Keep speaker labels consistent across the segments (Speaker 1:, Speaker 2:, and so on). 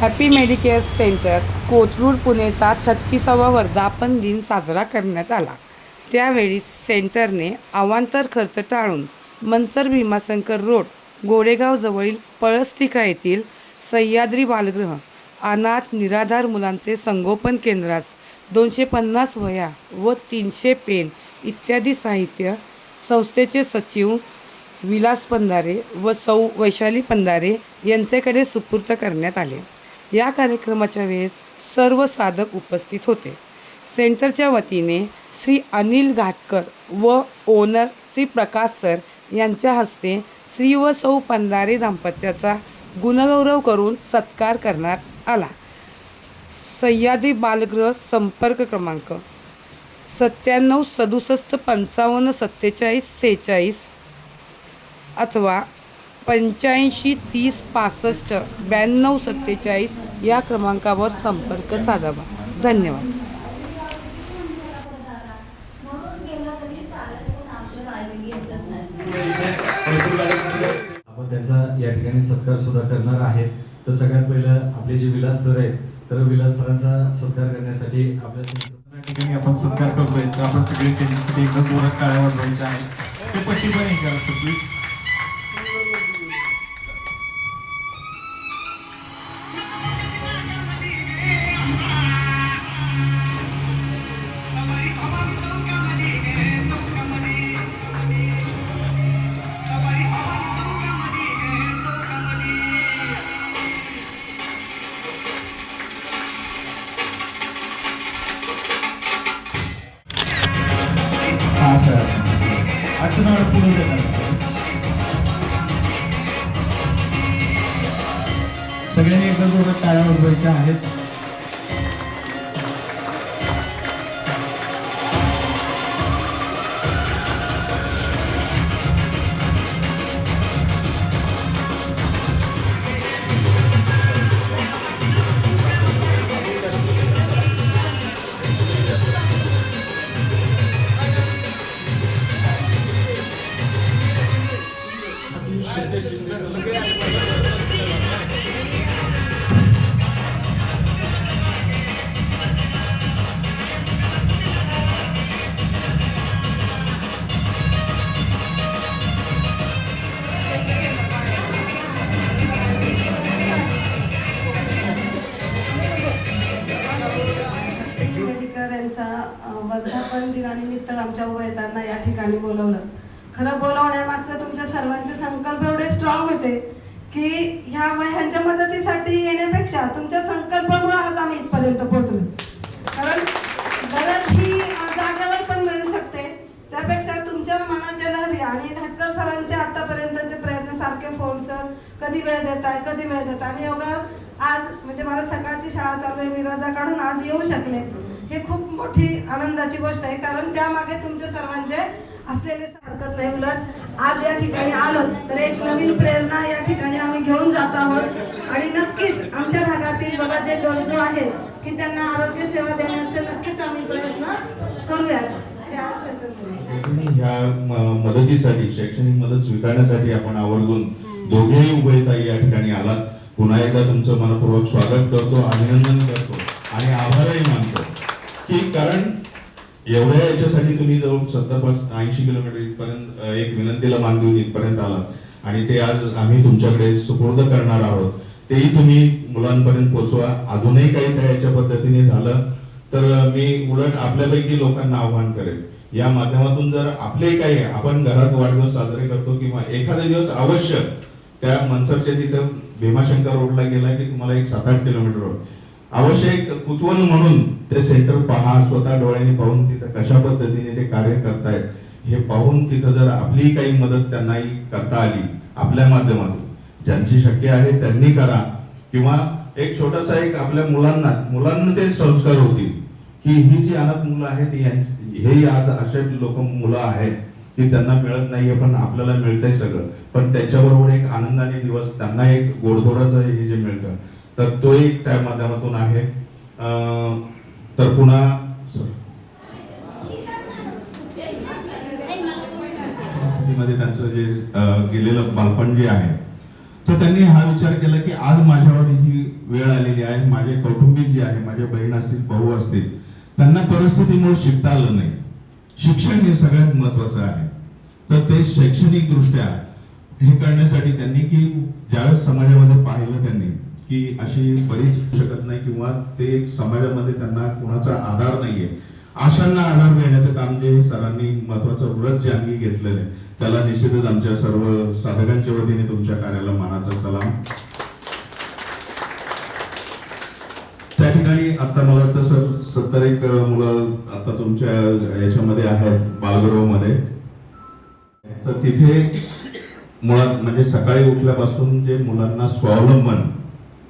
Speaker 1: Happy medicare centre Kothrud पुणेचा छत्तीसावा वर्धापन दिन साजरा करण्यात आला. त्यावेळी सेंटरने अवांतर खर्च टाळून मंचर भीमाशंकर रोड गोडेगावजवळील पळस्तिका येथील सह्याद्री बालगृह अनाथ निराधार मुलांचे संगोपन केंद्रास दोनशे पन्नास वह्या व तीनशे पेन इत्यादी साहित्य संस्थेचे सचिव विलास पंधारे व सौ वैशाली पंधारे यांच्याकडे सुपूर्त करण्यात आले. या कार्यक्रमाच्या वेळेस सर्व साधक उपस्थित होते. सेंटरच्या वतीने श्री अनिल घाटकर व ओनर श्री प्रकाश सर यांच्या हस्ते श्री व सौ पंधारे दाम्पत्याचा गुणगौरव करून सत्कार करण्यात आला. सह्याद्री बालगृह संपर्क क्रमांक सत्त्याण्णव सदुसष्ट पंचावन्न सत्तेचाळीस सेहेचाळीस अथवा पंच्याऐंशी तीस पासष्ट ब्याण्णव सत्तेचाळीस या क्रमांकावर संपर्क साधावा. धन्यवाद.
Speaker 2: आपण त्यांचा या ठिकाणी सत्कार सुद्धा करणार आहेत तर सगळ्यात पहिलं आपले जे विलास सर आहेत तर विलास सरांचा सत्कार करण्यासाठी आपल्या
Speaker 3: ठिकाणी आपण सत्कार करतोय. तर आपण सगळे त्यांच्यासाठी एकदा ओळख काळ्या वाजवायच्या आहे ते पट्टी पण हे करा सगळी सगळ्यांनी एकदा जोरात टाळ्या वाजवायच्या आहेत.
Speaker 4: पेडणेकर वर्धापन दिनानिमित्त आमच्या उभयतांना या ठिकाणी बोलवलं. खरं बोलवण्यामागचं तुमच्या सर्वांचे संकल्प एवढे स्ट्रॉंग होते की ह्या ह्यांच्या मदतीसाठी येण्यापेक्षा तुमच्या संकल्पामुळे आज आम्ही इथपर्यंत पोहोचलो. कारण गरज ही जागेवर पण मिळू शकते. त्यापेक्षा तुमच्या मनाच्या लहरी आणि घाटकर सरांचे आतापर्यंतचे प्रयत्न सारखे फोन सर कधी वेळ देताय कधी वेळ देताय? आणि एवढं आज म्हणजे मला सकाळची शाळा चालू आहे मी रजा काढून आज येऊ शकले. हे खूप मोठी आनंदाची गोष्ट आहे कारण त्यामागे तुमच्या सर्वांचे असलेले हरकत नाही उलट. आज या ठिकाणी आलो तर एक नवीन प्रेरणा या ठिकाणी आम्ही घेऊन जात आहोत. आणि नक्कीच आमच्या भागातील बघा जे गरजू आहेत की त्यांना आरोग्य सेवा देण्याचे नक्कीच आम्ही प्रयत्न करूयात.
Speaker 5: तुम्ही ह्या मदतीसाठी शैक्षणिक मदत स्वीकारण्यासाठी आपण आवर्जून दोघेही उभयताई या ठिकाणी आलात. पुन्हा एकदा तुमचं मनपूर्वक स्वागत करतो अभिनंदन करतो. की कारण एवढ्या याच्यासाठी तुम्ही जवळ सत्तर ऐंशी किलोमीटर इथपर्यंत एक विनंतीला मान देऊन इथपर्यंत आला आणि ते आज आम्ही तुमच्याकडे सुपूर्द करणार आहोत. तेही तुम्ही मुलांपर्यंत पोहोचवा अजूनही काही त्या याच्या पद्धतीने झालं तर मी उलट आपल्यापैकी लोकांना आव्हान करेल. या माध्यमातून जर आपले काही आपण घरात वाढदिवस साजरे करतो किंवा एखादा दिवस आवश्यक त्या मनसरच्या तिथं भीमाशंकर रोडला गेला की तुम्हाला एक सात आठ किलोमीटर रोड. आवश्यक कुतूहल म्हणून ते सेंटर पहा स्वतः डोळ्यांनी पाहून तिथं कशा पद्धतीने ते कार्य करतायत हे पाहून तिथं जर आपली काही मदत त्यांनाही करता आली आपल्या माध्यमातून. ज्यांची शक्य आहे त्यांनी करा. किंवा एक छोटासा एक आपल्या मुलांना मुलांना ते संस्कार होतील की ही जी अनाथ मुलं आहेत हे आज असे लोक मुलं आहेत की त्यांना मिळत नाहीये पण आपल्याला मिळतंय सगळं. पण त्याच्याबरोबर एक आनंदाने दिवस त्यांना एक गोडधोडाचं हे जे मिळतं तर तो एक त्या माध्यमातून आहे. तर पुन्हा परिस्थितीमध्ये त्यांचं जे गेलेलं बालपण जे आहे तर त्यांनी हा विचार केला की आज माझ्यावर ही वेळ आलेली आहे माझे कौटुंबिक जे आहे माझे बहीण असतील भाऊ असतील त्यांना परिस्थितीमुळे शिकता आलं नाही. शिक्षण हे सगळ्यात महत्वाचं आहे. तर ते शैक्षणिक दृष्ट्या हे करण्यासाठी त्यांनी की ज्यावेळेस समाजामध्ये पाहिलं त्यांनी की अशी बरीच शकत नाही किंवा ते समाजामध्ये त्यांना कुणाचा आधार नाहीये. आशांना आधार देण्याचं काम जे सरांनी महत्वाचं व्रत जे अंगी घेतलेलं आहे त्याला निश्चितच आमच्या सर्व साधकांच्या वतीने तुमच्या कार्याला मानाचा सलाम. त्या ठिकाणी आता मला वाटतं सर सत्तर एक मुलं आता तुमच्या याच्यामध्ये आहेत बालगृहमध्ये. तर तिथे मुळात म्हणजे सकाळी उठल्यापासून जे मुलांना स्वावलंबन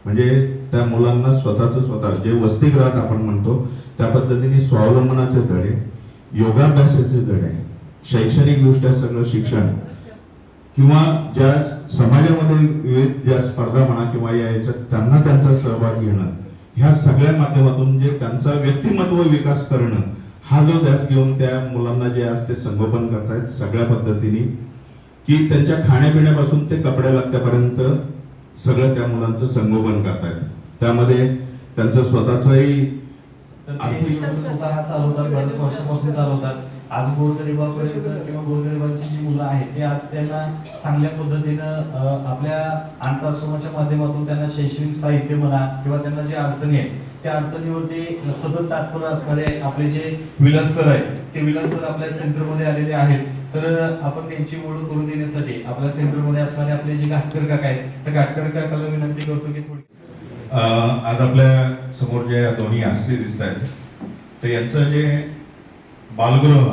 Speaker 5: म्हणजे त्या मुलांना स्वतःच स्वतः जे वसतिगृहात आपण म्हणतो त्या पद्धतीने स्वावलंबनाचे धडे योगाभ्यासाचे धडे शैक्षणिक दृष्ट्या सगळं शिक्षण किंवा ज्या समाजामध्ये विविध ज्या स्पर्धा म्हणा किंवा या याच्यात त्यांना त्यांचा सहभाग घेणं ह्या सगळ्या माध्यमातून जे त्यांचा व्यक्तिमत्व विकास करणं हा जो ध्यास घेऊन त्या मुलांना जे आज ते संगोपन करतायत सगळ्या पद्धतीने की त्यांच्या खाण्यापिण्यापासून ते कपड्या लागत्यापर्यंत सगळं त्या मुलांचं संगोपन करतायत. त्यामध्ये त्यांचं स्वतःचंही
Speaker 6: स्वतः चालवतात बऱ्याच वर्षापासून चालवतात. आज गोरगरिबापर्यंत किंवा गोरगरिबांची जी मुलं आहेत ते आज त्यांना चांगल्या पद्धतीनं आपल्या अनाथाश्रमाच्या माध्यमातून त्यांना शैक्षणिक साहित्य म्हणा किंवा त्यांना जे अडचणी आहेत त्या अडचणीवरती सतत तात्पर असणारे आपले जे विलास सर आहेत ते विलास सर आपल्या सेंटरमध्ये आलेले आहेत. तर आपण त्यांची ओळख करून देण्यासाठी आपल्या सेंटरमध्ये असणारे आपले जे घाटकर काका आहेत त्या घाटकर काकाला विनंती करतो की थोडी
Speaker 5: आज आपल्यासमोर जे दोन्ही हस्ते दिसत आहेत तर यांचं जे बालगृह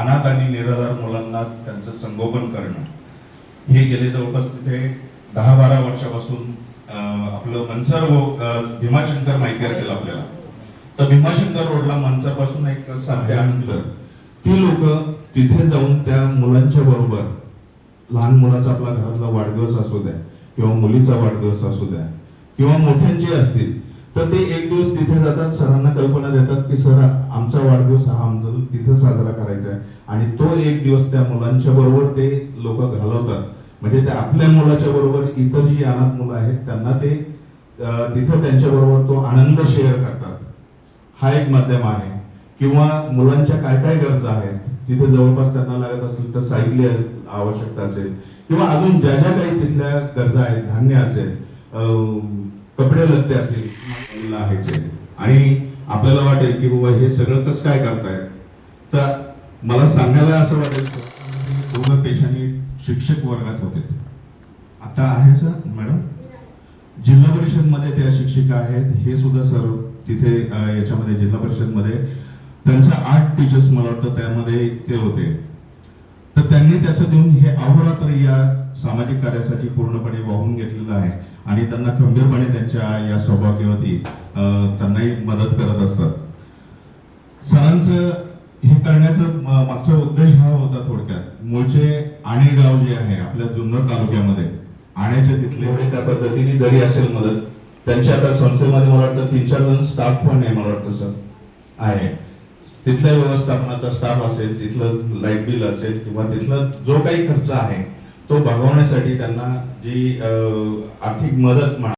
Speaker 5: अनाथ आणि निराधार मुलांना त्यांचं संगोपन करणं. हे गेले जवळपास तिथे दहा बारा वर्षापासून आपलं मनसर भीमाशंकर माहिती असेल आपल्याला. तर भीमाशंकर रोडला मनसरपासून एक साध्या अंतर ती लोक तिथे जाऊन त्या मुलांच्या बरोबर लहान मुलाचा आपला घरातला वाढदिवस असू द्या किंवा मुलीचा वाढदिवस असू द्या किंवा मोठ्यांचे असतील तर ते एक दिवस तिथे जातात सरांना कल्पना देतात की सर आमचा वाढदिवस हा आमचा तिथे साजरा करायचा आहे. आणि तो एक दिवस त्या मुलांच्या बरोबर ते लोक घालवतात. म्हणजे ते आपल्या मुलाच्या बरोबर इतर जी अनाथ मुलं आहेत त्यांना ते तिथं त्यांच्या बरोबर तो आनंद शेअर करतात. हा एक माध्यम आहे. किंवा मुलांच्या काय काय गरजा आहेत तिथे जवळपास त्यांना लागत असेल तर सायकली आवश्यकता असेल. किंवा अजून ज्या ज्या काही तिथल्या गरजा आहेत धान्य असेल कपडे लत्ते असतील आहेच आहे. आणि आपल्याला वाटेल की बाबा हे सगळं कसं काय करतायत तर मला सांगायला असं वाटेल की देशाने पेशाने शिक्षक वर्गात होते. आता आहे सर मॅडम? जिल्हा परिषदमध्ये त्या शिक्षिका आहेत. हे सुद्धा सर तिथे याच्यामध्ये जिल्हा परिषदमध्ये त्यांचं आठ टीचर्स मला वाटतं त्यामध्ये ते होते. तर त्यांनी त्याचं देऊन हे अहोरात्र या सामाजिक कार्यासाठी पूर्णपणे वाहून घेतलेलं आहे. आणि त्यांना खंबीरपणे त्यांच्या या सौभाग्यवती त्यांनाही मदत करत असतात. सरांचं हे करण्याचा मागचा उद्देश हा होता थोडक्यात. मूळचे आणे गाव जे आहे आपल्या जुन्नर तालुक्यामध्ये आण्याच्या तिथले एवढे त्या पद्धतीने जरी असेल मदत त्यांच्या आता संस्थेमध्ये मला वाटतं तीन चार जण स्टाफ पण आहे मला वाटतं सर. आहे. तिथल्या व्यवस्थापनाचा स्टाफ असेल तिथलं लाइट बिल असेल किंवा तिथला जो काही खर्च आहे तो भागवण्यासाठी त्यांना जी आर्थिक मदत म्हणा